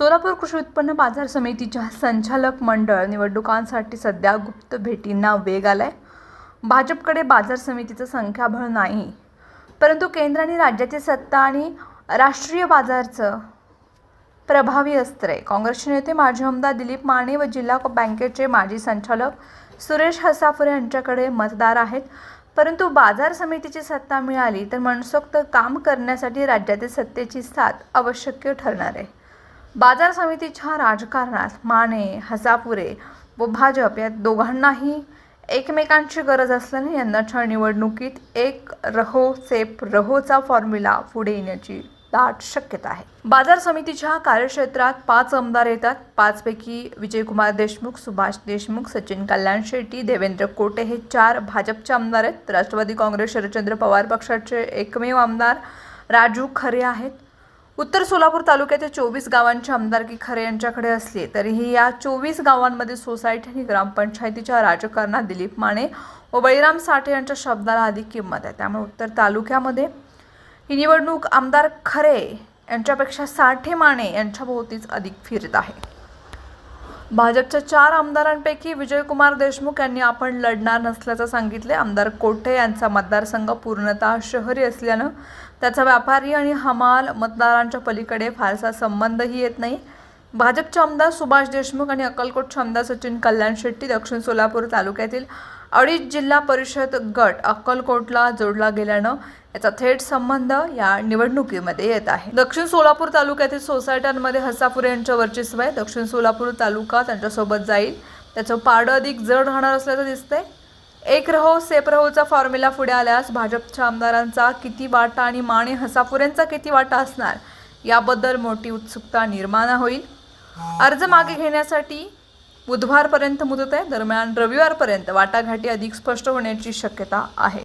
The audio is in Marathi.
सोलापूर कृषी उत्पन्न बाजार समितीच्या संचालक मंडळ निवडणुकांसाठी सध्या गुप्त भेटींना वेग आलाय. भाजपकडे बाजार समितीचं संख्याबळ नाही परंतु केंद्र आणि राज्याची सत्ता आणि राष्ट्रीय बाजारचं प्रभावी अस्त्र आहे. काँग्रेसचे नेते माजी आमदार दिलीप माने व जिल्हा बँकेचे माजी संचालक सुरेश हसाफुरे यांच्याकडे मतदार आहेत. परंतु बाजार समितीची सत्ता मिळाली तर मनसोक्त काम करण्यासाठी राज्यातील सत्तेची साथ आवश्यक ठरणार आहे. बाजार समितीच्या राजकारणात माने हसापुरे व भाजप या दोघांनाही एकमेकांची गरज असल्याने यंदाच्या निवडणुकीत एक रहो सेप रहोचा फॉर्म्युला पुढे येण्याची दाट शक्यता आहे. बाजार समितीच्या कार्यक्षेत्रात पाच आमदार येतात. पाचपैकी विजयकुमार देशमुख सुभाष देशमुख सचिन कल्याण शेट्टी देवेंद्र कोटे हे चार भाजपचे आमदार आहेत. राष्ट्रवादी काँग्रेस शरदचंद्र पवार पक्षाचे एकमेव आमदार राजू खरे आहेत. उत्तर सोलापूर तालुक्यातील चोवीस गावांची आमदारकी खरे यांच्याकडे असली तरीही या चोवीस गावांमध्ये सोसायटी आणि ग्रामपंचायतीच्या राजकारणात दिलीप माने व बळीराम साठे यांच्या शब्दाला अधिक किंमत आहे. त्यामुळे उत्तर तालुक्यामध्ये ही निवडणूक आमदार खरे यांच्यापेक्षा साठे माने यांच्या भोवतीच अधिक फिरत आहे. भाजपच्या चार आमदारांपैकी विजयकुमार देशमुख यांनी आपण लढणार नसल्याचं सांगितले. आमदार कोठे यांचा मतदारसंघ पूर्णतः शहरी असल्यानं त्याचा व्यापारी आणि हमाल मतदारांच्या पलीकडे फारसा संबंधही येत नाही. भाजपचे आमदार सुभाष देशमुख आणि अक्कलकोटचे आमदार सचिन कल्याण शेट्टी दक्षिण सोलापूर तालुक्यातील अडीच जिल्हा परिषद गट अक्कलकोटला जोडला गेल्यानं याचा थेट संबंध या निवडणुकीमध्ये येत आहे. दक्षिण सोलापूर तालुक्यातील सोसायट्यांमध्ये हसापुरे यांच्या वर्चस्व आहे दक्षिण सोलापूर तालुका त्यांच्यासोबत जाईल. त्याचं पाडं अधिक जड राहणार असल्याचं दिसतंय. एक रहो सेप रहोचा फॉर्म्युला पुढे आल्यास भाजपच्या आमदारांचा किती वाटा आणि माने हसापुरेंचा किती वाटा असणार? याबद्दल मोठी उत्सुकता निर्माण होईल. अर्ज मागे घेण्यासाठी बुधवारपर्यंत मुदत आहे. दरम्यान रविवारपर्यंत वाटाघाटी अधिक स्पष्ट होण्याची शक्यता आहे.